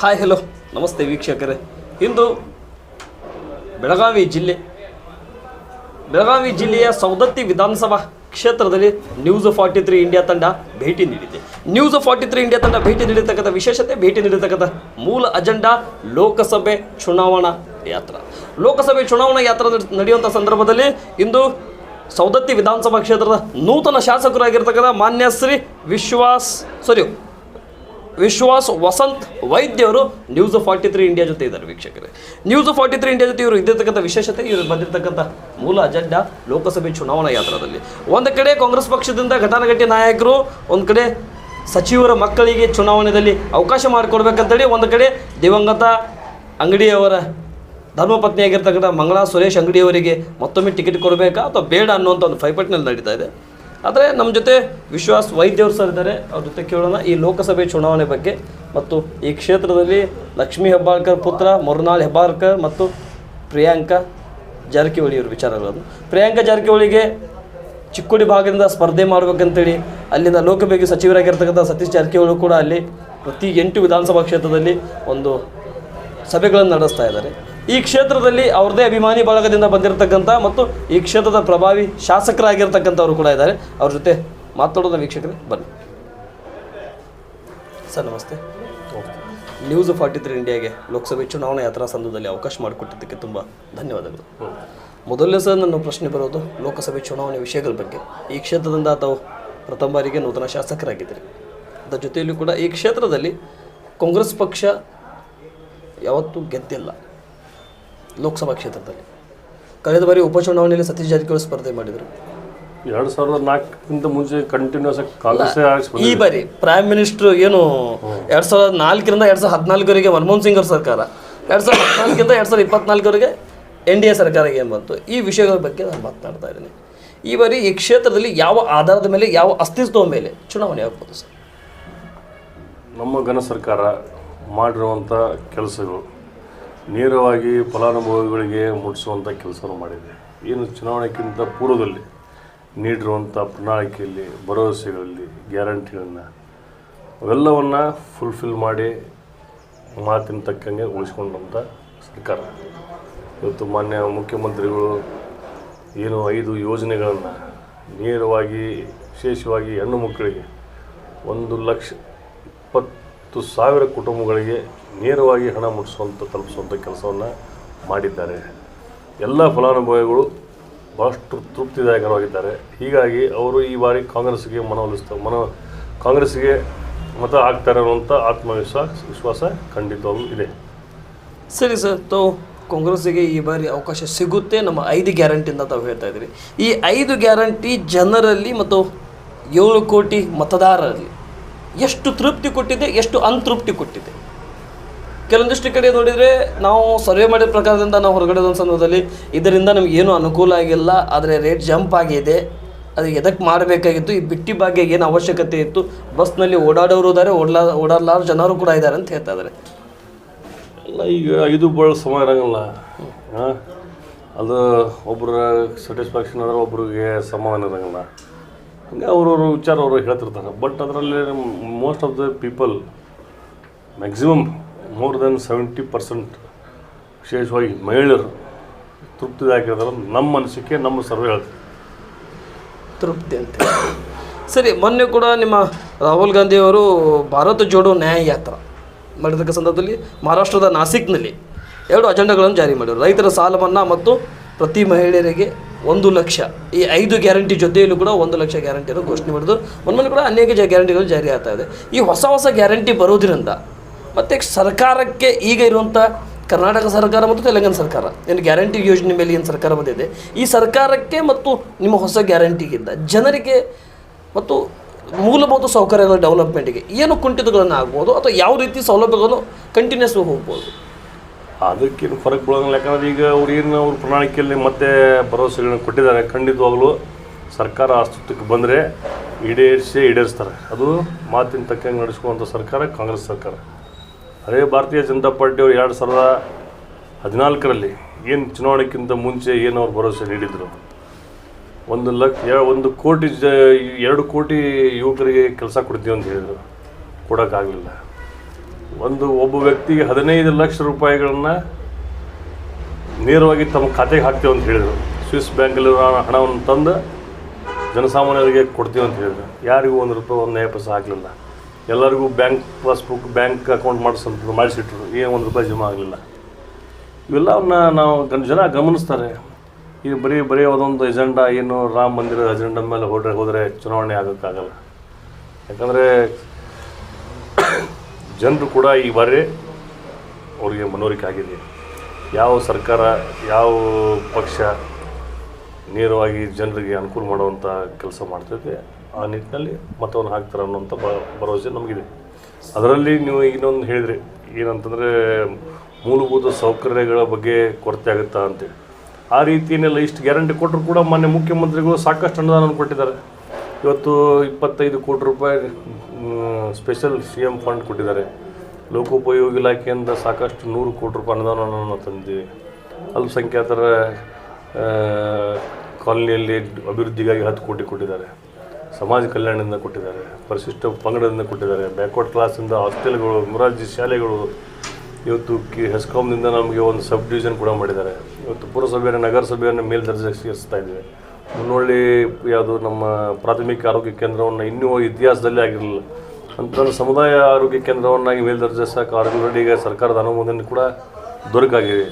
Hi hello ನಮಸ್ತೆ ವೀಕ್ಷಕರೇ. ಇಂದು ಬೆಳಗಾವಿ ಜಿಲ್ಲೆ, ಬೆಳಗಾವಿ ಜಿಲ್ಲೆಯ ಸೌದತ್ತಿ ವಿಧಾನಸಭಾ ಕ್ಷೇತ್ರದಲ್ಲಿ ನ್ಯೂಸ್ ಫಾರ್ಟಿ ತ್ರೀ ಇಂಡಿಯಾ ತಂಡ ಭೇಟಿ ನೀಡಿದೆ. ನ್ಯೂಸ್ ಫಾರ್ಟಿ ತ್ರೀ ಇಂಡಿಯಾ ತಂಡ ಭೇಟಿ ನೀಡಿರ್ತಕ್ಕಂಥ ವಿಶೇಷತೆ, ಭೇಟಿ ನೀಡಿರ್ತಕ್ಕಂಥ ಮೂಲ ಅಜೆಂಡಾ ಲೋಕಸಭೆ ಚುನಾವಣಾ ಯಾತ್ರ. ಲೋಕಸಭೆ ಚುನಾವಣಾ ಯಾತ್ರ ನಡೆ- ನಡೆಯುವಂಥ ಸಂದರ್ಭದಲ್ಲಿ ಇಂದು ಸೌದತ್ತಿ ವಿಧಾನಸಭಾ ಕ್ಷೇತ್ರದ ನೂತನ ಶಾಸಕರಾಗಿರ್ತಕ್ಕಂಥ ಮಾನ್ಯ ಶ್ರೀ ವಿಶ್ವಾಸ್ ಸಾರಿ ವಿಶ್ವಾಸ್ ವಸಂತ್ ವೈದ್ಯರು ನ್ಯೂಸ್ ಫಾರ್ಟಿ ತ್ರೀ ಇಂಡಿಯಾ ಜೊತೆ ಇದ್ದಾರೆ ವೀಕ್ಷಕರೇ. ನ್ಯೂಸ್ ಫಾರ್ಟಿ ತ್ರೀ ಇಂಡಿಯಾ ಜೊತೆ ಇವರು ಇದ್ದಿರ್ತಕ್ಕಂಥ ವಿಶೇಷತೆ, ಇವರು ಬಂದಿರತಕ್ಕಂಥ ಮೂಲ ಅಜೆಂಡಾ ಲೋಕಸಭೆ ಚುನಾವಣಾ ಯಾತ್ರಾದಲ್ಲಿ. ಒಂದು ಕಡೆ ಕಾಂಗ್ರೆಸ್ ಪಕ್ಷದಿಂದ ಘಟಾನುಘಟಿ ನಾಯಕರು, ಒಂದು ಕಡೆ ಸಚಿವರ ಮಕ್ಕಳಿಗೆ ಚುನಾವಣೆಯಲ್ಲಿ ಅವಕಾಶ ಮಾಡಿಕೊಡ್ಬೇಕಂತೇಳಿ ಒಂದು ಕಡೆ ದಿವಂಗತ ಅಂಗಡಿಯವರ ಧರ್ಮಪತ್ನಿಯಾಗಿರ್ತಕ್ಕಂಥ ಮಂಗಳಾ ಸುರೇಶ್ ಅಂಗಡಿಯವರಿಗೆ ಮತ್ತೊಮ್ಮೆ ಟಿಕೆಟ್ ಕೊಡಬೇಕಾ ಅಥವಾ ಬೇಡ ಅನ್ನುವಂಥ ಒಂದು ಫೈಪಟ್ನಲ್ಲಿ ನಡೀತಾ ಇದೆ. ಆದರೆ ನಮ್ಮ ಜೊತೆ ವಿಶ್ವಾಸ್ ವೈದ್ಯವರು ಸರ್ ಇದ್ದಾರೆ. ಅವ್ರ ಜೊತೆ ಕೇಳೋಣ ಈ ಲೋಕಸಭೆ ಚುನಾವಣೆ ಬಗ್ಗೆ ಮತ್ತು ಈ ಕ್ಷೇತ್ರದಲ್ಲಿ ಲಕ್ಷ್ಮೀ ಹೆಬ್ಬಾಳ್ಕರ್ ಪುತ್ರ, ಮರುನಾಳ್ ಹೆಬ್ಬಾಳ್ಕರ್ ಮತ್ತು ಪ್ರಿಯಾಂಕಾ ಜಾರಕಿಹೊಳಿ ಅವ್ರ ವಿಚಾರಗಳನ್ನು. ಪ್ರಿಯಾಂಕಾ ಜಾರಕಿಹೊಳಿಗೆ ಚಿಕ್ಕೋಡಿ ಭಾಗದಿಂದ ಸ್ಪರ್ಧೆ ಮಾಡಬೇಕಂತೇಳಿ ಅಲ್ಲಿಂದ ಲೋಕಭೆಗೆ ಸಚಿವರಾಗಿರ್ತಕ್ಕಂಥ ಸತೀಶ್ ಜಾರಕಿಹೊಳಿ ಕೂಡ ಅಲ್ಲಿ ಪ್ರತಿ ಎಂಟು ವಿಧಾನಸಭಾ ಕ್ಷೇತ್ರದಲ್ಲಿ ಒಂದು ಸಭೆಗಳನ್ನು ನಡೆಸ್ತಾ ಇದ್ದಾರೆ. ಈ ಕ್ಷೇತ್ರದಲ್ಲಿ ಅವ್ರದ್ದೇ ಅಭಿಮಾನಿ ಬಳಗದಿಂದ ಬಂದಿರತಕ್ಕಂಥ ಮತ್ತು ಈ ಕ್ಷೇತ್ರದ ಪ್ರಭಾವಿ ಶಾಸಕರಾಗಿರ್ತಕ್ಕಂಥವ್ರು ಕೂಡ ಇದ್ದಾರೆ. ಅವ್ರ ಜೊತೆ ಮಾತಾಡೋದ ವೀಕ್ಷಕರೇ, ಬನ್ನಿ. ಸರ್, ನಮಸ್ತೆ. ನ್ಯೂಸ್ ಫಾರ್ಟಿ ತ್ರೀ ಇಂಡಿಯಾಗೆ ಲೋಕಸಭೆ ಚುನಾವಣಾ ಯಾತ್ರಾ ಸಂದರ್ಭದಲ್ಲಿ ಅವಕಾಶ ಮಾಡಿಕೊಟ್ಟಿದ್ದಕ್ಕೆ ತುಂಬ ಧನ್ಯವಾದಗಳು. ಮೊದಲನೇ ಸರ್ ನನ್ನ ಪ್ರಶ್ನೆ ಬರೋದು ಲೋಕಸಭೆ ಚುನಾವಣೆ ವಿಷಯಗಳ ಬಗ್ಗೆ. ಈ ಕ್ಷೇತ್ರದಿಂದ ತಾವು ಪ್ರಥಮ ಬಾರಿಗೆ ನೂತನ ಶಾಸಕರಾಗಿದ್ದೀರಿ. ಅದರ ಜೊತೆಯಲ್ಲೂ ಕೂಡ ಈ ಕ್ಷೇತ್ರದಲ್ಲಿ ಕಾಂಗ್ರೆಸ್ ಪಕ್ಷ ಯಾವತ್ತೂ ಗೆದ್ದಿಲ್ಲ. ಲೋಕಸಭಾ ಕ್ಷೇತ್ರದಲ್ಲಿ. ಕಳೆದ ಬಾರಿ ಉಪಚುನಾವಣೆಯಲ್ಲಿ ಸತೀಶ್ ಜಾರಕಿಹೊಳಿ ಸ್ಪರ್ಧೆ ಮಾಡಿದರು. ಎರಡು ಸಾವಿರದ ನಾಲ್ಕಕ್ಕಿಂತ ಮುಂಚೆ ಕಂಟಿನ್ಯೂಸ್ ಆಗಿ ಕಾಂಗ್ರೆಸ್ ಈ ಬಾರಿ ಪ್ರೈಮ್ ಮಿನಿಸ್ಟರ್ ಏನು ಎರಡು ಸಾವಿರದ ನಾಲ್ಕರಿಂದ ಎರಡು ಸಾವಿರದ ಹದಿನಾಲ್ಕರಿಗೆ ಮನಮೋಹನ್ ಸಿಂಗ್ ಅವರ ಸರ್ಕಾರ. ಎರಡು ಸಾವಿರದ ಹದಿನಾಲ್ಕಿಂದ ಎರಡು ಸಾವಿರದ ಇಪ್ಪತ್ನಾಲ್ಕವರೆಗೆ ಎನ್ ಡಿ ಎ ಸರ್ಕಾರ ಏನು ಬಂತು? ಈ ವಿಷಯಗಳ ಬಗ್ಗೆ ನಾನು ಮಾತನಾಡ್ತಾ ಇದ್ದೀನಿ. ಈ ಬಾರಿ ಈ ಕ್ಷೇತ್ರದಲ್ಲಿ ಯಾವ ಆಧಾರದ ಮೇಲೆ ಯಾವ ಅಸ್ತಿತ್ವದ ಮೇಲೆ ಚುನಾವಣೆ ಆಗ್ಬೋದು ಸರ್? ನಮ್ಮ ಘನ ಸರ್ಕಾರ ಮಾಡಿರುವಂಥ ಕೆಲಸಗಳು ನೇರವಾಗಿ ಫಲಾನುಭವಿಗಳಿಗೆ ಮುಟ್ಟಿಸುವಂಥ ಕೆಲಸವನ್ನು ಮಾಡಿದೆ. ಏನು ಚುನಾವಣೆಗಿಂತ ಪೂರ್ವದಲ್ಲಿ ನೀಡಿರುವಂಥ ಪ್ರಣಾಳಿಕೆಯಲ್ಲಿ, ಭರವಸೆಗಳಲ್ಲಿ, ಗ್ಯಾರಂಟಿಗಳನ್ನು ಅವೆಲ್ಲವನ್ನು ಫುಲ್ಫಿಲ್ ಮಾಡಿ ಮಾತಿನ ತಕ್ಕಂಗೆ ಉಳಿಸ್ಕೊಂಡಂಥ ಸರ್ಕಾರ. ಇವತ್ತು ಮಾನ್ಯ ಮುಖ್ಯಮಂತ್ರಿಗಳು ಏನು ಐದು ಯೋಜನೆಗಳನ್ನು ನೇರವಾಗಿ, ವಿಶೇಷವಾಗಿ ಹೆಣ್ಣು ಮಕ್ಕಳಿಗೆ ಒಂದು ಲಕ್ಷ ಇಪ್ಪತ್ತು ಸಾವಿರ ಕುಟುಂಬಗಳಿಗೆ ನೇರವಾಗಿ ಹಣ ಮುಟ್ಟಿಸುವಂಥ ತಲುಪಿಸುವಂಥ ಕೆಲಸವನ್ನು ಮಾಡಿದ್ದಾರೆ. ಎಲ್ಲ ಫಲಾನುಭವಿಗಳು ಭಾಳಷ್ಟು ತೃಪ್ತಿದಾಯಕರಾಗಿದ್ದಾರೆ ಹೀಗಾಗಿ ಅವರು ಈ ಬಾರಿ ಕಾಂಗ್ರೆಸ್ಗೆ ಮನವೊಲಿಸ್ತಾರೆ ಮನ ಕಾಂಗ್ರೆಸ್ಗೆ ಮತ ಆಗ್ತಾರೆ ಅನ್ನುವಂಥ ಆತ್ಮವಿಶ್ವಾಸ, ವಿಶ್ವಾಸ ಖಂಡಿತವಾಗ್ಲೂ ಇದೆ. ಸರಿ ಸರ್ ತಾವು ಕಾಂಗ್ರೆಸ್ಗೆ ಈ ಬಾರಿ ಅವಕಾಶ ಸಿಗುತ್ತೆ. ನಮ್ಮ ಐದು ಗ್ಯಾರಂಟಿಯಿಂದ ತಾವು ಹೇಳ್ತಾ ಇದ್ದೀರಿ. ಈ ಐದು ಗ್ಯಾರಂಟಿ ಜನರಲ್ಲಿ ಮತ್ತು ಏಳು ಕೋಟಿ ಮತದಾರರಲ್ಲಿ ಎಷ್ಟು ತೃಪ್ತಿ ಕೊಟ್ಟಿದೆ, ಎಷ್ಟು ಅಂತೃಪ್ತಿ ಕೊಟ್ಟಿದೆ. ಕೆಲವೊಂದಿಷ್ಟು ಕಡೆ ನೋಡಿದರೆ ನಾವು ಸರ್ವೆ ಮಾಡಿದ ಪ್ರಕಾರದಿಂದ ನಾವು ಹೊರಗಡೆ ಒಂದು ಸಂದರ್ಭದಲ್ಲಿ ಇದರಿಂದ ನಮ್ಗೆ ಏನೂ ಅನುಕೂಲ ಆಗಿಲ್ಲ, ಆದರೆ ರೇಟ್ ಜಂಪ್ ಆಗಿದೆ. ಅದು ಎದಕ್ಕೆ ಮಾಡಬೇಕಾಗಿತ್ತು, ಈ ಬಿಟ್ಟಿ ಭಾಗ್ಯ ಏನು ಅವಶ್ಯಕತೆ ಇತ್ತು. ಬಸ್ನಲ್ಲಿ ಓಡಾಡೋರು ಇದ್ದಾರೆ, ಓಡಲಾ ಓಡಾಡಲಾರ ಜನರು ಕೂಡ ಇದ್ದಾರೆ ಅಂತ ಹೇಳ್ತಾ ಇದ್ದಾರೆ. ಈಗ ಐದು ಬಳ ಸಮ ಇರೋಂಗಿಲ್ಲ. ಅದು ಒಬ್ಬರ ಸ್ಯಾಟಿಸ್ಫ್ಯಾಕ್ಷನ್ ಆದ್ರೆ ಒಬ್ಬರಿಗೆ ಸಮಾಧಾನ ಇರಂಗಿಲ್ಲ. ಹಂಗೆ ಅವ್ರವ್ರ ವಿಚಾರ ಅವರು ಹೇಳ್ತಿರ್ತಾರೆ. ಬಟ್ ಅದರಲ್ಲಿ most of the people maximum more than seventy percent ವಿಶೇಷವಾಗಿ ಮಹಿಳೆಯರು ತೃಪ್ತಿದಾಗಿರ್ತಾರೆ ನಮ್ಮ ಅನಿಸಿಕೆ, ನಮ್ಮ ಸರ್ವೆ ಹೇಳ್ತಾರೆ ತೃಪ್ತಿ ಅಂತ ಸರಿ, ಮೊನ್ನೆ ಕೂಡ ನಿಮ್ಮ ರಾಹುಲ್ ಗಾಂಧಿಯವರು ಭಾರತ ಜೋಡೋ ನ್ಯಾಯ ಯಾತ್ರಾ ಮಾಡಿದಕ್ಕ ಸಂದರ್ಭದಲ್ಲಿ ಮಹಾರಾಷ್ಟ್ರದ ನಾಸಿಕ್ನಲ್ಲಿ ಎರಡು ಅಜೆಂಡಾಗಳನ್ನು ಜಾರಿ ಮಾಡಿದರು. ರೈತರ ಸಾಲ ಮನ್ನಾ ಮತ್ತು ಪ್ರತಿ ಮಹಿಳೆಯರಿಗೆ ಒಂದು ಲಕ್ಷ. ಈ ಐದು ಗ್ಯಾರಂಟಿ ಜೊತೆಯಲ್ಲೂ ಕೂಡ ಒಂದು ಲಕ್ಷ ಗ್ಯಾರಂಟಿಯನ್ನು ಘೋಷಣೆ ಮಾಡಿದ್ರು. ಒಂದ್ಮೇಲೆ ಕೂಡ ಅನೇಕ ಜ ಗ್ಯಾರಂಟಿಗಳು ಜಾರಿ ಆಗ್ತಾ ಇದೆ. ಈ ಹೊಸ ಹೊಸ ಗ್ಯಾರಂಟಿ ಬರೋದ್ರಿಂದ ಮತ್ತು ಸರ್ಕಾರಕ್ಕೆ ಈಗ ಇರುವಂಥ ಕರ್ನಾಟಕ ಸರ್ಕಾರ ಮತ್ತು ತೆಲಂಗಾಣ ಸರ್ಕಾರ, ಏನು ಗ್ಯಾರಂಟಿ ಯೋಜನೆ ಮೇಲೆ ಏನು ಸರ್ಕಾರ ಬಂದಿದೆ, ಈ ಸರ್ಕಾರಕ್ಕೆ ಮತ್ತು ನಿಮ್ಮ ಹೊಸ ಗ್ಯಾರಂಟಿಗಿಂತ ಜನರಿಗೆ ಮತ್ತು ಮೂಲಭೂತ ಸೌಕರ್ಯಗಳ ಡೆವಲಪ್ಮೆಂಟಿಗೆ ಏನು ಕುಂಠಿತಗಳನ್ನು ಆಗ್ಬೋದು ಅಥವಾ ಯಾವ ರೀತಿ ಸೌಲಭ್ಯಗಳನ್ನು ಕಂಟಿನ್ಯೂಸ್ ಹೋಗ್ಬೋದು? ಅದಕ್ಕೇನು ಫರಕ್ ಬೀಳೋಂಗಿಲ್ಲ ಯಾಕಂದ್ರೆ ಈಗ ಅವ್ರು ಏನು ಅವ್ರ ಪ್ರಣಾಳಿಕೆಯಲ್ಲಿ ಮತ್ತೆ ಭರವಸೆಗಳನ್ನ ಕೊಟ್ಟಿದ್ದಾರೆ. ಖಂಡಿತವಾಗ್ಲೂ ಸರ್ಕಾರ ಅಸ್ತಿತ್ವಕ್ಕೆ ಬಂದರೆ ಈಡೇರಿಸಿ ಈಡೇರಿಸ್ತಾರೆ. ಅದು ಮಾತಿನ ತಕ್ಕಂಗೆ ನಡೆಸುವಂಥ ಸರ್ಕಾರ, ಕಾಂಗ್ರೆಸ್ ಸರ್ಕಾರ. ಅದೇ ಭಾರತೀಯ ಜನತಾ ಪಾರ್ಟಿಯವರು ಎರಡು ಸಾವಿರದ ಹದಿನಾಲ್ಕರಲ್ಲಿ ಏನು ಚುನಾವಣೆಗಿಂತ ಮುಂಚೆ ಏನು ಅವ್ರು ಭರವಸೆ ನೀಡಿದರು? ಒಂದು ಲಕ್ಷ ಒಂದು ಕೋಟಿ ಜ, ಎರಡು ಕೋಟಿ ಯುವಕರಿಗೆ ಕೆಲಸ ಕೊಡ್ತೀವಿ ಅಂತ ಹೇಳಿದರು. ಕೊಡೋಕ್ಕಾಗಲಿಲ್ಲ. ಒಂದು ಒಬ್ಬ ವ್ಯಕ್ತಿಗೆ ಹದಿನೈದು ಲಕ್ಷ ರೂಪಾಯಿಗಳನ್ನು ನೇರವಾಗಿ ತಮ್ಮ ಖಾತೆಗೆ ಹಾಕ್ತೇವೆ ಅಂತ ಹೇಳಿದರು. ಸ್ವಿಸ್ ಬ್ಯಾಂಕಲ್ಲಿರೋ ಹಣವನ್ನು ತಂದು ಜನಸಾಮಾನ್ಯರಿಗೆ ಕೊಡ್ತೀವಿ ಅಂತ ಹೇಳಿದ್ರು. ಯಾರಿಗೂ ಒಂದು ರೂಪಾಯಿ, ಒಂದು ನ್ಯಾಯ ಪೈಸೆ ಹಾಕಲಿಲ್ಲ ಎಲ್ಲರಿಗೂ ಬ್ಯಾಂಕ್ ಪಾಸ್ಬುಕ್, ಬ್ಯಾಂಕ್ ಅಕೌಂಟ್ ಮಾಡಿಸಂತ ಮಾಡಿಸಿಟ್ರು. ಏನು ಒಂದು ರೂಪಾಯಿ ಜಮಾ ಆಗಲಿಲ್ಲ. ಇವೆಲ್ಲವನ್ನ ನಾವು ಗನ್- ಜನ ಗಮನಿಸ್ತಾರೆ. ಈಗ ಬರೀ ಬರೀ ಅದೊಂದು ಎಜೆಂಡಾ, ಏನು ರಾಮ ಮಂದಿರ ಎಜೆಂಡಾ ಮೇಲೆ ಹೋದ್ರೆ, ಹೋದರೆ ಚುನಾವಣೆ ಆಗೋಕ್ಕಾಗಲ್ಲ. ಯಾಕಂದರೆ ಜನರು ಕೂಡ ಈ ಬಾರಿ ಅವರಿಗೆ ಮನವರಿಕೆ ಆಗಿದೆ. ಯಾವ ಸರ್ಕಾರ, ಯಾವ ಪಕ್ಷ ನೇರವಾಗಿ ಜನರಿಗೆ ಅನುಕೂಲ ಮಾಡುವಂಥ ಕೆಲಸ ಮಾಡ್ತೈತೆ, ಆ ನಿಟ್ಟಿನಲ್ಲಿ ಮತವನ್ನು ಹಾಕ್ತಾರೆ ಅನ್ನೋಂಥ ಬ ಭರವಸೆ ನಮಗಿದೆ. ಅದರಲ್ಲಿ ನೀವು ಇನ್ನೊಂದು ಹೇಳಿದ್ರಿ, ಏನಂತಂದರೆ ಮೂಲಭೂತ ಸೌಕರ್ಯಗಳ ಬಗ್ಗೆ ಕೊರತೆ ಆಗುತ್ತಾ ಅಂತೇಳಿ. ಆ ರೀತಿಯನ್ನೆಲ್ಲ ಇಷ್ಟು ಗ್ಯಾರಂಟಿ ಕೊಟ್ಟರು ಕೂಡ ಮಾನ್ಯ ಮುಖ್ಯಮಂತ್ರಿಗಳು ಸಾಕಷ್ಟು ಅನುದಾನವನ್ನು ಕೊಟ್ಟಿದ್ದಾರೆ. ಇವತ್ತು ಇಪ್ಪತ್ತೈದು ಕೋಟಿ ರೂಪಾಯಿ ಸ್ಪೆಷಲ್ ಸಿ ಎಂ ಫಂಡ್ ಕೊಟ್ಟಿದ್ದಾರೆ. ಲೋಕೋಪಯೋಗಿ ಇಲಾಖೆಯಿಂದ ಸಾಕಷ್ಟು ನೂರು ಕೋಟಿ ರೂಪಾಯಿ ಅನುದಾನವನ್ನು ನಾವು ತಂದಿದ್ದೀವಿ ಅಲ್ಪಸಂಖ್ಯಾತರ ಕಾಲನಿಯಲ್ಲಿ ಅಭಿವೃದ್ಧಿಗಾಗಿ ಹತ್ತು ಕೋಟಿ ಕೊಟ್ಟಿದ್ದಾರೆ. ಸಮಾಜ ಕಲ್ಯಾಣದಿಂದ ಕೊಟ್ಟಿದ್ದಾರೆ. ಪರಿಶಿಷ್ಟ ಪಂಗಡದಿಂದ ಕೊಟ್ಟಿದ್ದಾರೆ. ಬ್ಯಾಕ್ವರ್ಡ್ ಕ್ಲಾಸಿಂದ ಹಾಸ್ಟೆಲ್ಗಳು, ಮೊರಾರ್ಜಿ ಶಾಲೆಗಳು. ಇವತ್ತು ಕಿ ಹೆಸ್ಕಾಮ್ನಿಂದ ನಮಗೆ ಒಂದು ಸಬ್ ಡಿವಿಷನ್ ಕೂಡ ಮಾಡಿದ್ದಾರೆ. ಇವತ್ತು ಪುರಸಭೆಯನ್ನು, ನಗರಸಭೆಯನ್ನು ಮೇಲ್ದರ್ಜೆಗೆ ಸೇರಿಸ್ತಾ ಇದ್ದೇವೆ. ಮುನ್ನೊಳ್ಳಿ ಯಾವುದು ನಮ್ಮ ಪ್ರಾಥಮಿಕ ಆರೋಗ್ಯ ಕೇಂದ್ರವನ್ನು ಇನ್ನೂ ಇತಿಹಾಸದಲ್ಲಿ ಆಗಿರಲಿಲ್ಲ. ಅಂತ ಸಮುದಾಯ ಆರೋಗ್ಯ ಕೇಂದ್ರವನ್ನಾಗಿ ಮೇಲ್ದರ್ಜೆಸಕ್ಕೆ ಆಲ್ರೆಡಿ ಈಗ ಸರ್ಕಾರದ ಅನುಮೋದನೆ ಕೂಡ ದೊರಕಾಗಿದೆ.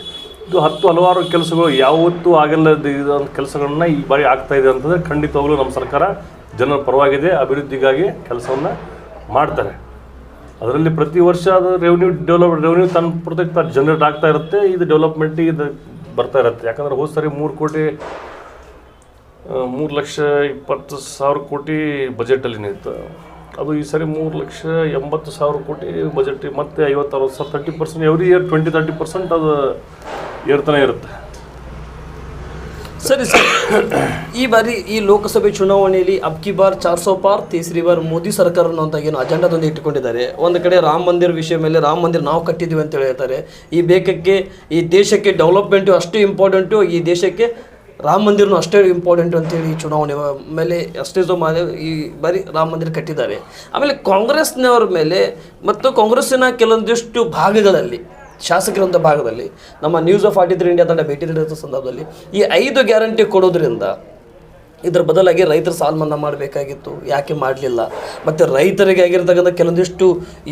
ಇದು ಹತ್ತು ಹಲವಾರು ಕೆಲಸಗಳು ಯಾವತ್ತೂ ಆಗಲ್ಲದ ಕೆಲಸಗಳನ್ನ ಈ ಬಾರಿ ಆಗ್ತಾ ಇದೆ ಅಂತಂದರೆ ಖಂಡಿತವಾಗ್ಲೂ ನಮ್ಮ ಸರ್ಕಾರ ಜನರ ಪರವಾಗಿದೆ, ಅಭಿವೃದ್ಧಿಗಾಗಿ ಕೆಲಸವನ್ನು ಮಾಡ್ತಾರೆ. ಅದರಲ್ಲಿ ಪ್ರತಿ ವರ್ಷ ಅದು ರೆವೆನ್ಯೂ ಡೆವಲಪ್ ರೆವೆನ್ಯೂ ತನ್ನ ಪ್ರೊಜೆಕ್ಟ್ ಜನರೇಟ್ ಆಗ್ತಾ ಇರುತ್ತೆ, ಇದು ಡೆವಲಪ್ಮೆಂಟಿಗೆ ಇದು ಬರ್ತಾ ಇರುತ್ತೆ. ಯಾಕಂದ್ರೆ ಹೋದ ಸರಿ ಮೂರು ಕೋಟಿ ಮೂರು ಲಕ್ಷ ಇಪ್ಪತ್ತು ಸಾವಿರ ಕೋಟಿ ಬಜೆಟಲ್ಲಿ ನಿಂತು. ಅದು ಈ ಸರಿ ಮೂರು ಲಕ್ಷ ಎಂಬತ್ತು ಸಾವಿರ ಕೋಟಿ ಬಜೆಟ್, ಮತ್ತೆ ಐವತ್ತು ಅರವತ್ತು ಸಾವಿರ thirty percent every year twenty thirty percent ಅದು ಏರ್ತಾನೆ ಇರುತ್ತೆ. ಸರಿ ಸರ್, ಈ ಬಾರಿ ಈ ಲೋಕಸಭೆ ಚುನಾವಣೆಯಲ್ಲಿ ಅಬ್ಕಿ ಬಾರ್ ಚಾರ್ ಸೋ ಪಾರ್ ತೀಸರಿ ಬಾರ್, ಮೋದಿ ಸರ್ಕಾರ ಅಂತ ಏನು ಅಜೆಂಡಾದೊಂದು ಇಟ್ಟುಕೊಂಡಿದ್ದಾರೆ. ಒಂದು ಕಡೆ ರಾಮ ಮಂದಿರ ವಿಷಯ ಮೇಲೆ ರಾಮ ಮಂದಿರ ನಾವು ಕಟ್ಟಿದ್ದೀವಿ ಅಂತ ಹೇಳ್ತಾರೆ. ಈ ಬೇಕಕ್ಕೆ ಈ ದೇಶಕ್ಕೆ ಡೆವಲಪ್ಮೆಂಟು ಅಷ್ಟು ಇಂಪಾರ್ಟೆಂಟು ಈ ದೇಶಕ್ಕೆ ರಾಮ ಮಂದಿರನು ಅಷ್ಟೇ ಇಂಪಾರ್ಟೆಂಟ್ ಅಂತೇಳಿ ಈ ಚುನಾವಣೆ ಮೇಲೆ ಅಷ್ಟೇ ಸೊ ಮಾಡಿ ಈ ಬಾರಿ ರಾಮ ಮಂದಿರ ಕಟ್ಟಿದ್ದಾರೆ. ಆಮೇಲೆ ಕಾಂಗ್ರೆಸ್ನವರ ಮೇಲೆ ಮತ್ತು ಕಾಂಗ್ರೆಸ್ಸಿನ ಕೆಲವೊಂದಿಷ್ಟು ಭಾಗಗಳಲ್ಲಿ ಶಾಸಕರಂಥ ಭಾಗದಲ್ಲಿ, ನಮ್ಮ news of forty three India ತಂಡ ಭೇಟಿ ನೀಡಿದ ಸಂದರ್ಭದಲ್ಲಿ ಈ ಐದು ಗ್ಯಾರಂಟಿ ಕೊಡೋದ್ರಿಂದ ಇದ್ರ ಬದಲಾಗಿ ರೈತರ ಸಾಲ ಮನ್ನಾ ಮಾಡಬೇಕಾಗಿತ್ತು. ಯಾಕೆ ಮಾಡಲಿಲ್ಲ? ಮತ್ತು ರೈತರಿಗೆ ಆಗಿರ್ತಕ್ಕಂಥ ಕೆಲವೊಂದಿಷ್ಟು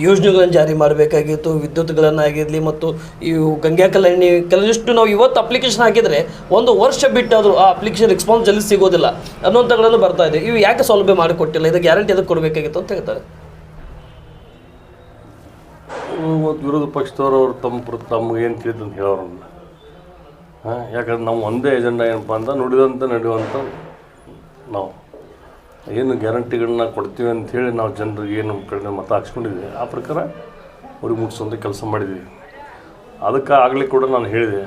ಯೋಜನೆಗಳನ್ನು ಜಾರಿ ಮಾಡಬೇಕಾಗಿತ್ತು. ವಿದ್ಯುತ್ಗಳನ್ನಾಗಿರಲಿ ಮತ್ತು ಇವು ಗಂಗಾ ಕಲ್ಯಾಣಿ ಕೆಲವೊಂದಿಷ್ಟು ನಾವು ಇವತ್ತು ಅಪ್ಲಿಕೇಶನ್ ಹಾಕಿದರೆ ಒಂದು ವರ್ಷ ಬಿಟ್ಟಾದರೂ ಆ ಅಪ್ಲಿಕೇಶನ್ ರೆಸ್ಪಾನ್ಸ್ ಜಲ್ದಿ ಸಿಗೋದಿಲ್ಲ ಅನ್ನೋಂಥಗಳನ್ನು ಬರ್ತಾ ಇದೆ. ಇವು ಯಾಕೆ ಸೌಲಭ್ಯ ಮಾಡಿಕೊಟ್ಟಿಲ್ಲ? ಇದಕ್ಕೆ ಗ್ಯಾರಂಟಿ ಅದಕ್ಕೆ ಕೊಡಬೇಕಾಗಿತ್ತು ಅಂತ ಹೇಳ್ತಾರೆ. ವಿರೋಧ ಪಕ್ಷದವರು ಅವ್ರು ತಮ್ಮ ತಮ್ಗೆ ಏನು ತಿಳಿದು ಅಂತ ಹೇಳೋರನ್ನ ಹಾಂ, ಯಾಕಂದ್ರೆ ನಾವು ಒಂದೇ ಎಜೆಂಡಾ ಏನಪ್ಪ ಅಂತ ನುಡಿದಂತೆ ನಡೆಯುವಂಥ ನಾವು ಏನು ಗ್ಯಾರಂಟಿಗಳನ್ನ ಕೊಡ್ತೀವಿ ಅಂಥೇಳಿ ನಾವು ಜನರಿಗೆ ಏನು ಕಡೆ ಮತ ಹಾಕ್ಸ್ಕೊಂಡಿದ್ವಿ. ಆ ಪ್ರಕಾರ ಅವ್ರಿಗೆ ಮುಗಿಸೋಂಥ ಕೆಲಸ ಮಾಡಿದ್ವಿ. ಅದಕ್ಕೆ ಆಗಲಿ ಕೂಡ ನಾನು ಹೇಳಿದೆ,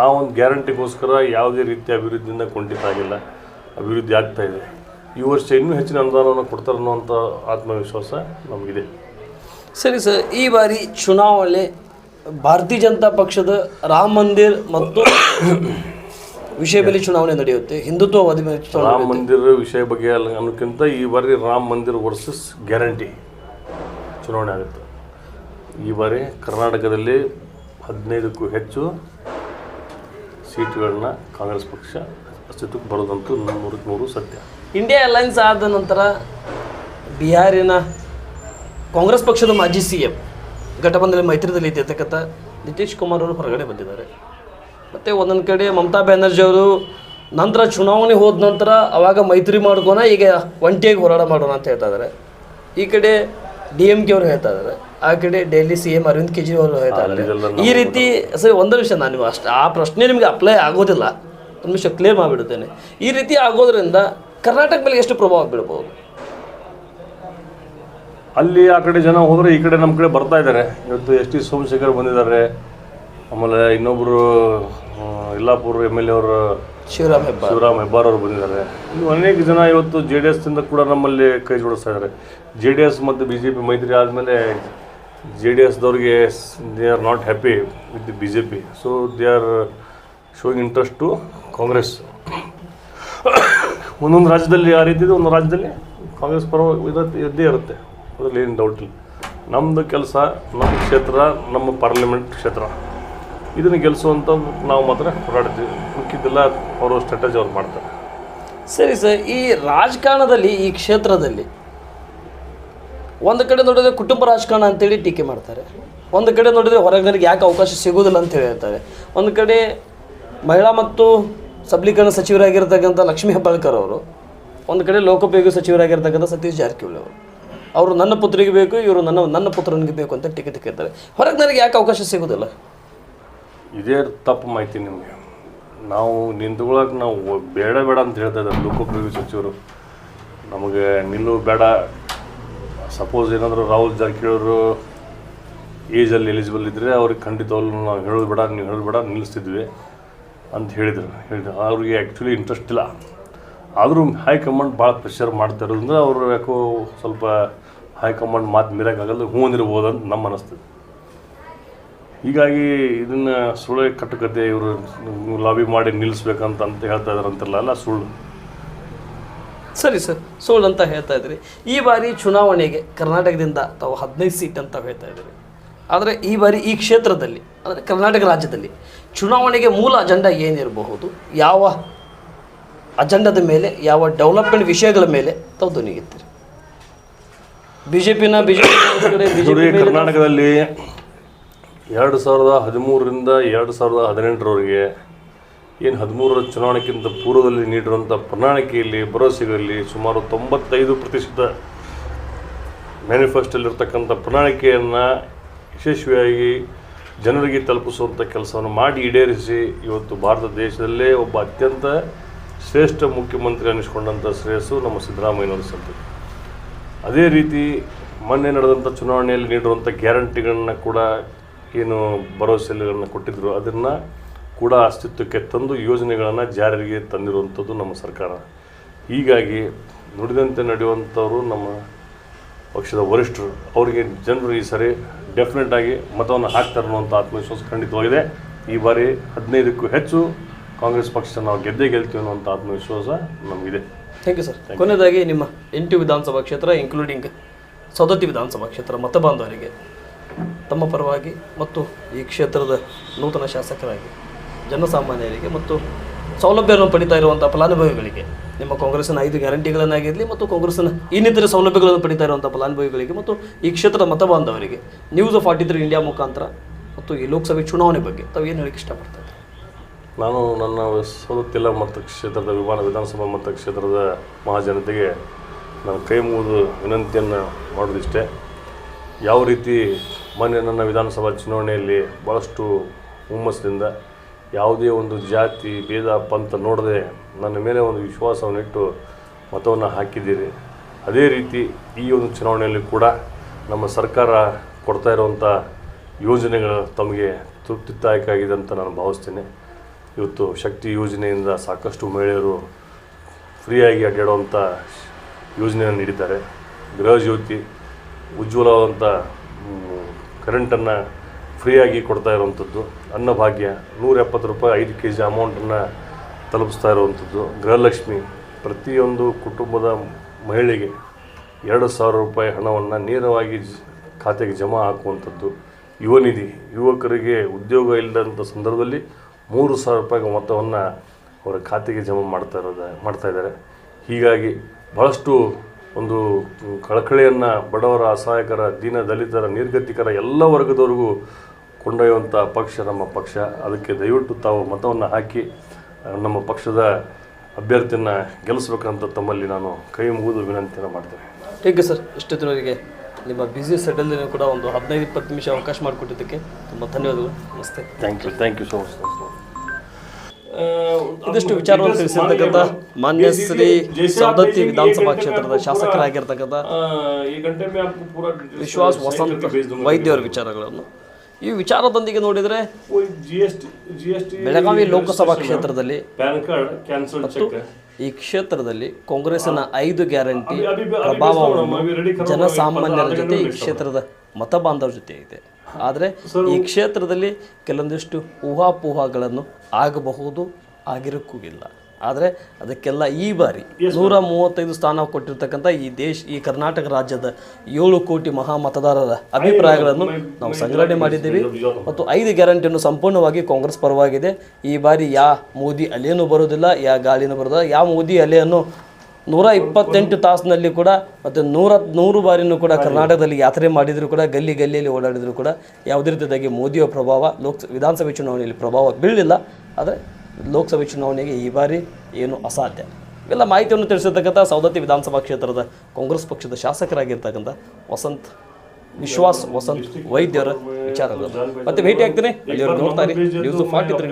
ಆ ಒಂದು ಗ್ಯಾರಂಟಿಗೋಸ್ಕರ ಯಾವುದೇ ರೀತಿ ಅಭಿವೃದ್ಧಿಯಿಂದ ಕುಂಠಿತ ಆಗಿಲ್ಲ, ಅಭಿವೃದ್ಧಿ ಇದೆ. ಈ ವರ್ಷ ಇನ್ನೂ ಹೆಚ್ಚಿನ ಅನುದಾನವನ್ನು ಕೊಡ್ತಾರೆ ಅನ್ನೋವಂಥ ಆತ್ಮವಿಶ್ವಾಸ ನಮಗಿದೆ. ಸರಿ ಸರ್, ಈ ಬಾರಿ ಚುನಾವಣೆ ಭಾರತೀಯ ಜನತಾ ಪಕ್ಷದ ರಾಮ ಮಂದಿರ್ ಮತ್ತು ವಿಷಯ ಮೇಲೆ ಚುನಾವಣೆ ನಡೆಯುತ್ತೆ. ಹಿಂದುತ್ವವಾದಿ ಮೇಲೆ ಚುನಾವಣೆ ರಾಮ ಮಂದಿರ ವಿಷಯ ಬಗ್ಗೆ ಅಲ್ಲ ಅನ್ನೋಕ್ಕಿಂತ ಈ ಬಾರಿ ರಾಮ ಮಂದಿರ ವರ್ಸಸ್ ಗ್ಯಾರಂಟಿ ಚುನಾವಣೆ ಆಗುತ್ತೆ. ಈ ಬಾರಿ ಕರ್ನಾಟಕದಲ್ಲಿ ಹದಿನೈದಕ್ಕೂ ಹೆಚ್ಚು ಸೀಟ್ಗಳನ್ನ ಕಾಂಗ್ರೆಸ್ ಪಕ್ಷ ಅಸ್ತಿತ್ವಕ್ಕೆ ಬರೋದಂತೂ ನೂರಕ್ಕೆ ನೂರು ಸತ್ಯ. ಇಂಡಿಯಾ ಅಲೈನ್ಸ್ ಆದ ನಂತರ ಬಿಹಾರಿನ ಕಾಂಗ್ರೆಸ್ ಪಕ್ಷದ ಮಾಜಿ ಸಿ ಎಂ ಘಟಬಂಧನ ಮೈತ್ರಿದಲ್ಲಿ ಇದ್ದಿರ್ತಕ್ಕಂಥ ನಿತೀಶ್ ಕುಮಾರ್ ಅವರು ಹೊರಗಡೆ ಬಂದಿದ್ದಾರೆ. ಮತ್ತು ಒಂದೊಂದು ಕಡೆ ಮಮತಾ ಬ್ಯಾನರ್ಜಿ ಅವರು ನಂತರ ಚುನಾವಣೆ ಹೋದ ನಂತರ ಅವಾಗ ಮೈತ್ರಿ ಮಾಡ್ಕೋಣ ಈಗ ಒಂಟಿಯಾಗಿ ಹೋರಾಟ ಮಾಡೋಣ ಅಂತ ಹೇಳ್ತಾ ಇದ್ದಾರೆ ಈ ಕಡೆ ಡಿ ಎಂ ಕೆ ಅವರು ಹೇಳ್ತಾ ಇದ್ದಾರೆ ಆ ಕಡೆ ಡೆಲ್ಲಿ ಸಿ ಎಂ ಅರವಿಂದ್ ಕೇಜ್ರಿವಾಲ್ ಅವರು ಹೇಳ್ತಾ ಇದ್ದಾರೆ ಈ ರೀತಿ ಸರಿ ಒಂದು ವಿಷಯ ನಾನು ನೀವು ಅಷ್ಟು ಆ ಪ್ರಶ್ನೆ ನಿಮಗೆ ಅಪ್ಲೈ ಆಗೋದಿಲ್ಲ. ಒಂದು ವಿಷಯ ಕ್ಲಿಯರ್ ಮಾಡಿಬಿಡುತ್ತೇನೆ ಈ ರೀತಿ ಆಗೋದ್ರಿಂದ ಕರ್ನಾಟಕ ಮೇಲೆ ಎಷ್ಟು ಪ್ರಭಾವ ಬೀಳ್ಬೋದು ಅಲ್ಲಿ ಆ ಕಡೆ ಜನ ಹೋದರೆ ಈ ಕಡೆ ನಮ್ಮ ಕಡೆ ಬರ್ತಾ ಇದ್ದಾರೆ ಇವತ್ತು ಎಸ್ ಟಿ ಸೋಮಶೇಖರ್ ಬಂದಿದ್ದಾರೆ. ಆಮೇಲೆ ಇನ್ನೊಬ್ಬರು ಇಲ್ಲಾಪುರ ಎಂ ಎಲ್ ಎ ಅವರು ಶಿವರಾಮ್ ಹೆಬ್ಬಾರ್. ಶಿವರಾಮ್ ಹೆಬ್ಬಾರ್ ಅವರು ಬಂದಿದ್ದಾರೆ. ಇನ್ನು ಅನೇಕ ಜನ ಇವತ್ತು ಜೆ ಡಿ ಎಸ್ನಿಂದ ಕೂಡ ನಮ್ಮಲ್ಲಿ ಕೈ ಜೋಡಿಸ್ತಾ ಇದ್ದಾರೆ. ಜೆ ಡಿ ಎಸ್ ಮತ್ತು ಬಿ ಜೆ ಪಿ ಮೈತ್ರಿ ಆದಮೇಲೆ J D ಎಸ್ದವ್ರಿಗೆ they are not happy with B J P so they are showing interest to Congress ಒಂದೊಂದು ರಾಜ್ಯದಲ್ಲಿ ಆ ರೀತಿ ಇದೆ ಒಂದು ರಾಜ್ಯದಲ್ಲಿ ಕಾಂಗ್ರೆಸ್ ಪರ ಇರುತ್ತೆ ಇದ್ದೇ ಇರುತ್ತೆ. ಅದರಲ್ಲಿ ಏನು ಡೌಟ್ ಇಲ್ಲ. ನಮ್ಮದು ಕೆಲಸ ನಮ್ಮ ಕ್ಷೇತ್ರ ನಮ್ಮ ಪಾರ್ಲಿಮೆಂಟ್ ಕ್ಷೇತ್ರ. ಇದನ್ನು ಗೆಲ್ಲಿಸುವಂಥ ನಾವು ಮಾತ್ರ ಹೋರಾಡ್ತೀವಿ. ಮಿಕ್ಕಿದ್ದೆಲ್ಲ ಅವರು ಸ್ಟ್ರಾಟಜಿ ಅವ್ರು ಮಾಡ್ತಾರೆ. ಸರಿ ಸರ್, ಈ ರಾಜಕಾರಣದಲ್ಲಿ, ಈ ಕ್ಷೇತ್ರದಲ್ಲಿ ಒಂದು ಕಡೆ ನೋಡಿದ್ರೆ ಕುಟುಂಬ ರಾಜಕಾರಣ ಅಂತೇಳಿ ಟೀಕೆ ಮಾಡ್ತಾರೆ. ಒಂದು ಕಡೆ ನೋಡಿದರೆ ಹೊರಗನರಿಗೆ ಯಾಕೆ ಅವಕಾಶ ಸಿಗೋದಿಲ್ಲ ಅಂತ ಹೇಳ್ತಾರೆ. ಒಂದು ಕಡೆ ಮಹಿಳಾ ಮತ್ತು ಸಬಲೀಕರಣ ಸಚಿವರಾಗಿರ್ತಕ್ಕಂಥ ಲಕ್ಷ್ಮೀ ಹೆಬ್ಬಾಳ್ಕರ್ ಅವರು, ಒಂದು ಕಡೆ ಲೋಕೋಪಯೋಗಿ ಸಚಿವರಾಗಿರ್ತಕ್ಕಂಥ ಸತೀಶ್ ಜಾರಕಿಹೊಳಿ ಅವರು ಅವರು ನನ್ನ ಪುತ್ರಿಗೆ ಬೇಕು, ಇವರು ನನ್ನ ನನ್ನ ಪುತ್ರನಿಗೆ ಬೇಕು ಅಂತ ಟಿಕೆಟ್ ಕೇಳ್ತಾರೆ ಹೊರಗೆ ನನಗೆ ಯಾಕೆ ಅವಕಾಶ ಸಿಗೋದಿಲ್ಲ? ಇದೇ ತಪ್ಪು ಮಾಹಿತಿ ನಿಮಗೆ. ನಾವು ನಿಂತ್ಕೊಳ್ಳೋಕೆ ನಾವು ಬೇಡ ಬೇಡ ಅಂತ ಹೇಳ್ತಾ ಇದ್ದಾರೆ ಲೋಕೋಪಯೋಗಿ ಸಚಿವರು. ನಮಗೆ ನಿಲ್ಲು ಬೇಡ. ಸಪೋಸ್ ಏನಾದರೂ ರಾಹುಲ್ ಜಾರಕಿಹೊಳಿ ಏಜಲ್ಲಿ ಎಲಿಜಿಬಲ್ ಇದ್ದರೆ ಅವ್ರಿಗೆ ಖಂಡಿತವಾಗ್ಲೂ ನಾವು ಹೇಳೋದು ಬೇಡ, ನೀವು ಹೇಳೋದು ಬೇಡ, ನಿಲ್ಲಿಸ್ತಿದ್ವಿ ಅಂತ ಹೇಳಿದರು, ಹೇಳಿದ್ರು. ಅವ್ರಿಗೆ ಆ್ಯಕ್ಚುಲಿ ಇಂಟ್ರೆಸ್ಟ್ ಇಲ್ಲ. ಆದರೂ ಹೈಕಮಾಂಡ್ ಭಾಳ ಪ್ರೆಷರ್ ಮಾಡ್ತಾ ಇರೋದ್ರಿಂದ ಅವರು ಯಾಕೋ ಸ್ವಲ್ಪ ಹೈಕಮಾಂಡ್ ಮಾತು ಮೀರೋಕ್ಕಾಗಲ್ಲ ಹ್ಞೂ ಅಂತ ನಮ್ಮ ಅನಿಸ್ತದೆ. ಹೀಗಾಗಿ ಇದನ್ನ ಸುಳ್ಳು ಕಟ್ಟುಕತೆ ಇವರು ಲಾಬಿ ಮಾಡಿ ನಿಲ್ಲಿಸ್ಬೇಕಂತ ಅಂತ ಹೇಳ್ತಾ ಇದಾರೆ ಅಂತಿಲ್ಲ ಅಲ್ಲ ಸುಳ್ಳು? ಸರಿ ಸರ್ ಸುಳ್ಳು ಅಂತ ಹೇಳ್ತಾ ಇದ್ರಿ. ಈ ಬಾರಿ ಚುನಾವಣೆಗೆ ಕರ್ನಾಟಕದಿಂದ ತಾವು ಹದಿನೈದು ಸೀಟ್ ಅಂತ ಹೇಳ್ತಾ ಇದ್ದೀರಿ ಆದರೆ ಈ ಬಾರಿ ಈ ಕ್ಷೇತ್ರದಲ್ಲಿ ಅಂದರೆ ಕರ್ನಾಟಕ ರಾಜ್ಯದಲ್ಲಿ ಚುನಾವಣೆಗೆ ಮೂಲ ಅಜೆಂಡಾ ಏನಿರಬಹುದು ಯಾವ ಅಜೆಂಡದ ಮೇಲೆ ಯಾವ ಡೆವಲಪ್ಮೆಂಟ್ ವಿಷಯಗಳ ಮೇಲೆ ತಾವು ಧ್ವನಿಗೆತ್ತೀರಿ? ಬಿ ಜೆ ಪಿನ ಬಿ ಜೆ ನೋಡಿ ಪಿ ಕರ್ನಾಟಕದಲ್ಲಿ ಎರಡು ಸಾವಿರದ ಹದಿಮೂರರಿಂದ ಎರಡು ಸಾವಿರದ ಹದಿನೆಂಟರವರೆಗೆ ಏನು ಹದಿಮೂರರ ಚುನಾವಣೆಗಿಂತ ಪೂರ್ವದಲ್ಲಿ ನೀಡಿರುವಂಥ ಪ್ರಣಾಳಿಕೆಯಲ್ಲಿ, ಭರವಸೆಗಳಲ್ಲಿ ಸುಮಾರು ತೊಂಬತ್ತೈದು ಪ್ರತಿಶತ ಮ್ಯಾನಿಫೆಸ್ಟೋಲ್ಲಿರ್ತಕ್ಕಂಥ ಪ್ರಣಾಳಿಕೆಯನ್ನು ಯಶಸ್ವಿಯಾಗಿ ಜನರಿಗೆ ತಲುಪಿಸುವಂಥ ಕೆಲಸವನ್ನು ಮಾಡಿ ಈಡೇರಿಸಿ ಇವತ್ತು ಭಾರತ ದೇಶದಲ್ಲೇ ಒಬ್ಬ ಅತ್ಯಂತ ಶ್ರೇಷ್ಠ ಮುಖ್ಯಮಂತ್ರಿ ಅನ್ನಿಸ್ಕೊಂಡಂಥ ಶ್ರೇಯಸ್ಸು ನಮ್ಮ ಸಿದ್ದರಾಮಯ್ಯನವರು ಸಂತ ಅದೇ ರೀತಿ ಮೊನ್ನೆ ನಡೆದಂಥ ಚುನಾವಣೆಯಲ್ಲಿ ನೀಡಿರುವಂಥ ಗ್ಯಾರಂಟಿಗಳನ್ನು ಕೂಡ ಏನು ಭರವಸೆಗಳನ್ನು ಕೊಟ್ಟಿದ್ದರು ಅದನ್ನು ಕೂಡ ಅಸ್ತಿತ್ವಕ್ಕೆ ತಂದು ಯೋಜನೆಗಳನ್ನು ಜಾರಿಗೆ ತಂದಿರುವಂಥದ್ದು ನಮ್ಮ ಸರ್ಕಾರ. ಹೀಗಾಗಿ ನುಡಿದಂತೆ ನಡೆಯುವಂಥವರು ನಮ್ಮ ಪಕ್ಷದ ವರಿಷ್ಠರು ಅವರಿಗೆ ಜನರು ಈ ಸರಿ ಡೆಫಿನೆಟಾಗಿ ಮತವನ್ನು ಹಾಕ್ತಾರೆ ಅನ್ನುವಂಥ ಆತ್ಮವಿಶ್ವಾಸ ಖಂಡಿತವಾಗಿದೆ. ಈ ಬಾರಿ ಹದಿನೈದಕ್ಕೂ ಹೆಚ್ಚು ಕಾಂಗ್ರೆಸ್ ಪಕ್ಷ ನಾವು ಗೆದ್ದೇ ಗೆಲ್ತೀವಿ ಅನ್ನುವಂಥ ಆತ್ಮವಿಶ್ವಾಸ ನಮಗಿದೆ. ಥ್ಯಾಂಕ್ ಯು ಸರ್ ಕೊನೆಯದಾಗಿ ನಿಮ್ಮ ಎಂಟು ವಿಧಾನಸಭಾ ಕ್ಷೇತ್ರ ಇನ್ಕ್ಲೂಡಿಂಗ್ ಸೌದತ್ತಿ ವಿಧಾನಸಭಾ ಕ್ಷೇತ್ರ ಮತ ಬಾಂಧವರಿಗೆ ತಮ್ಮ ಪರವಾಗಿ ಮತ್ತು ಈ ಕ್ಷೇತ್ರದ ನೂತನ ಶಾಸಕರಾಗಿ ಜನಸಾಮಾನ್ಯರಿಗೆ ಮತ್ತು ಸೌಲಭ್ಯವನ್ನು ಪಡಿತಾ ಇರುವಂಥ ಫಲಾನುಭವಿಗಳಿಗೆ, ನಿಮ್ಮ ಕಾಂಗ್ರೆಸ್ನ ಐದು ಗ್ಯಾರಂಟಿಗಳನ್ನಾಗಿರಲಿ ಮತ್ತು ಕಾಂಗ್ರೆಸ್ನ ಇನ್ನಿತರ ಸೌಲಭ್ಯಗಳನ್ನು ಪಡಿತಾ ಇರುವಂಥ ಫಲಾನುಭವಿಗಳಿಗೆ ಮತ್ತು ಈ ಕ್ಷೇತ್ರದ ಮತ ಬಾಂಧವರಿಗೆ ನ್ಯೂಸ್ ಫಾರ್ಟಿ ತ್ರೀ ಇಂಡಿಯಾ ಮುಖಾಂತರ ಮತ್ತು ಈ ಲೋಕಸಭೆ ಚುನಾವಣೆ ಬಗ್ಗೆ ತಾವು ಏನು ಹೇಳಕ್ಕೆ ಇಷ್ಟಪಡ್ತಾ ನಾನು ನನ್ನ ಸೌಲತ್ತಿಲ್ಲ ಮತಕ್ಷೇತ್ರದ ವಿಮಾನ ವಿಧಾನಸಭಾ ಮತಕ್ಷೇತ್ರದ ಮಹಾಜನತೆಗೆ ನಾನು ಕೈ ಮುಗಿದು ವಿನಂತಿಯನ್ನು ಮಾಡೋದಿಷ್ಟೇ ಯಾವ ರೀತಿ ಮೊನ್ನೆ ನನ್ನ ವಿಧಾನಸಭಾ ಚುನಾವಣೆಯಲ್ಲಿ ಭಾಳಷ್ಟು ಹುಮ್ಮಸ್ಸಿನಿಂದ ಯಾವುದೇ ಒಂದು ಜಾತಿ, ಭೇದ, ಪಂಥ ನೋಡದೆ ನನ್ನ ಮೇಲೆ ಒಂದು ವಿಶ್ವಾಸವನ್ನಿಟ್ಟು ಮತವನ್ನು ಹಾಕಿದ್ದೀರಿ. ಅದೇ ರೀತಿ ಈ ಒಂದು ಚುನಾವಣೆಯಲ್ಲಿ ಕೂಡ ನಮ್ಮ ಸರ್ಕಾರ ಕೊಡ್ತಾ ಇರುವಂಥ ಯೋಜನೆಗಳು ತಮಗೆ ತೃಪ್ತಿದಾಯಕ ಆಗಿದೆ ಅಂತ ನಾನು ಭಾವಿಸ್ತೇನೆ. ಇವತ್ತು ಶಕ್ತಿ ಯೋಜನೆಯಿಂದ ಸಾಕಷ್ಟು ಮಹಿಳೆಯರು ಫ್ರೀಯಾಗಿ ಅಡ್ಡಾಡುವಂಥ ಯೋಜನೆಯನ್ನು ನೀಡಿದ್ದಾರೆ. ಗೃಹಜ್ಯೋತಿ ಉಜ್ವಲವಾದಂಥ ಕರೆಂಟನ್ನು ಫ್ರೀಯಾಗಿ ಕೊಡ್ತಾ ಇರುವಂಥದ್ದು. ಅನ್ನಭಾಗ್ಯ ನೂರ ಎಪ್ಪತ್ತು ರೂಪಾಯಿ ಐದು ಕೆ ಜಿ ಅಮೌಂಟನ್ನು ತಲುಪಿಸ್ತಾ ಇರುವಂಥದ್ದು. ಗೃಹಲಕ್ಷ್ಮಿ, ಪ್ರತಿಯೊಂದು ಕುಟುಂಬದ ಮಹಿಳೆಗೆ ಎರಡು ಸಾವಿರ ರೂಪಾಯಿ ಹಣವನ್ನು ನೇರವಾಗಿ ಖಾತೆಗೆ ಜಮಾ ಹಾಕುವಂಥದ್ದು. ಯುವ ನಿಧಿ, ಯುವಕರಿಗೆ ಉದ್ಯೋಗ ಇಲ್ಲದಂಥ ಸಂದರ್ಭದಲ್ಲಿ ಮೂರು ಸಾವಿರ ರೂಪಾಯಿ ಮೊತ್ತವನ್ನು ಅವರ ಖಾತೆಗೆ ಜಮಾ ಮಾಡ್ತಾ ಇರೋದ, ಮಾಡ್ತಾ ಇದ್ದಾರೆ. ಹೀಗಾಗಿ ಬಹಳಷ್ಟು ಒಂದು ಕಳಕಳಿಯನ್ನು ಬಡವರ ಅಸಹಾಯಕರ ದೀನ ದಲಿತರ ನಿರ್ಗತಿಕರ ಎಲ್ಲ ವರ್ಗದವರೆಗೂ ಕೊಂಡೊಯ್ಯುವಂಥ ಪಕ್ಷ ನಮ್ಮ ಪಕ್ಷ. ಅದಕ್ಕೆ ದಯವಿಟ್ಟು ತಾವು ಮತವನ್ನು ಹಾಕಿ ನಮ್ಮ ಪಕ್ಷದ ಅಭ್ಯರ್ಥಿಯನ್ನು ಗೆಲ್ಲಿಸ್ಬೇಕಂತ ತಮ್ಮಲ್ಲಿ ನಾನು ಕೈ ಮುಗಿದು ವಿನಂತಿಯನ್ನು ಮಾಡ್ತೇನೆ. ಥ್ಯಾಂಕ್ ಯು ಸರ್ ಇಷ್ಟೊತ್ತಿನವರೆಗೆ ನಿಮ್ಮ ಬ್ಯುಸಿ ಸೆಟಲ್ಲಿ ಕೂಡ ಒಂದು ಹದಿನೈದು ಇಪ್ಪತ್ತು ನಿಮಿಷ ಅವಕಾಶ ಮಾಡಿಕೊಟ್ಟಿದ್ದಕ್ಕೆ ತುಂಬ ಧನ್ಯವಾದಗಳು. ನಮಸ್ತೆ. Thank you thank you so much ಇದಿಷ್ಟು ವಿಚಾರವನ್ನು ತಿಳಿಸಿರ್ತಕ್ಕಂಥ ಮಾನ್ಯ ಶ್ರೀ ಸವದತ್ತಿ ವಿಧಾನಸಭಾ ಕ್ಷೇತ್ರದ ಶಾಸಕರಾಗಿರ್ತಕ್ಕಂಥ ವಿಶ್ವಾಸ್ ವಸಂತ ವೈದ್ಯರ ವಿಚಾರಗಳನ್ನು ಈ ವಿಚಾರದೊಂದಿಗೆ ನೋಡಿದರೆ ಬೆಳಗಾವಿ ಲೋಕಸಭಾ ಕ್ಷೇತ್ರದಲ್ಲಿ ಈ ಕ್ಷೇತ್ರದಲ್ಲಿ ಕಾಂಗ್ರೆಸ್ನ ಐದು ಗ್ಯಾರಂಟಿ ಪ್ರಭಾವವನ್ನು ಜನಸಾಮಾನ್ಯರ ಜೊತೆ ಈ ಕ್ಷೇತ್ರದ ಮತಬಾಂಧವರ ಜೊತೆ ಇದೆ ಆದರೆ ಈ ಕ್ಷೇತ್ರದಲ್ಲಿ ಕೆಲವೊಂದಿಷ್ಟು ಊಹಾಪೋಹಗಳನ್ನು ಆಗಬಹುದು ಆಗಿರಕ್ಕೂ ಇಲ್ಲ ಆದರೆ ಅದಕ್ಕೆಲ್ಲ ಈ ಬಾರಿ ನೂರ ಮೂವತ್ತೈದು ಸ್ಥಾನ ಕೊಟ್ಟಿರ್ತಕ್ಕಂಥ ಈ ದೇಶ ಈ ಕರ್ನಾಟಕ ರಾಜ್ಯದ ಏಳು ಕೋಟಿ ಮಹಾ ಮತದಾರರ ಅಭಿಪ್ರಾಯಗಳನ್ನು ನಾವು ಸಂಗ್ರಹಣೆ ಮಾಡಿದ್ದೀವಿ. ಮತ್ತು ಐದು ಗ್ಯಾರಂಟಿಯನ್ನು ಸಂಪೂರ್ಣವಾಗಿ ಕಾಂಗ್ರೆಸ್ ಪರವಾಗಿದೆ. ಈ ಬಾರಿ ಯಾ ಮೋದಿ ಅಲೆಯನ್ನು ಬರೋದಿಲ್ಲ ಯಾ ಗಾಳಿನೂ ಬರೋದಿಲ್ಲ ಯಾವ ಮೋದಿ ಅಲೆಯನ್ನು ನೂರ ಇಪ್ಪತ್ತೆಂಟು ತಾಸಿನಲ್ಲಿ ಕೂಡ ಮತ್ತು ನೂರ ನೂರು ಬಾರಿನೂ ಕೂಡ ಕರ್ನಾಟಕದಲ್ಲಿ ಯಾತ್ರೆ ಮಾಡಿದರೂ ಕೂಡ ಗಲ್ಲಿ ಗಲ್ಲಿಯಲ್ಲಿ ಓಡಾಡಿದರೂ ಕೂಡ ಯಾವುದೇ ರೀತಿಯಾಗಿ ಮೋದಿಯ ಪ್ರಭಾವ ಲೋಕ ವಿಧಾನಸಭೆ ಚುನಾವಣೆಯಲ್ಲಿ ಪ್ರಭಾವ ಬೀಳಲಿಲ್ಲ. ಆದರೆ ಲೋಕಸಭೆ ಚುನಾವಣೆಗೆ ಈ ಬಾರಿ ಏನು ಅಸಾಧ್ಯ? ಇವೆಲ್ಲ ಮಾಹಿತಿಯನ್ನು ತಿಳಿಸಿರ್ತಕ್ಕಂಥ ಸೌದತ್ತಿ ವಿಧಾನಸಭಾ ಕ್ಷೇತ್ರದ ಕಾಂಗ್ರೆಸ್ ಪಕ್ಷದ ಶಾಸಕರಾಗಿರ್ತಕ್ಕಂಥ ವಸಂತ್ ವಿಶ್ವಾಸ್ ವಸಂತ್ ವೈದ್ಯರ ವಿಚಾರಗಳು. ಮತ್ತೆ ಭೇಟಿ ಆಗ್ತೀನಿ. ಅಲ್ಲಿವರೆಗೆ ನೋಡ್ತಾ ಇರಿ. News forty three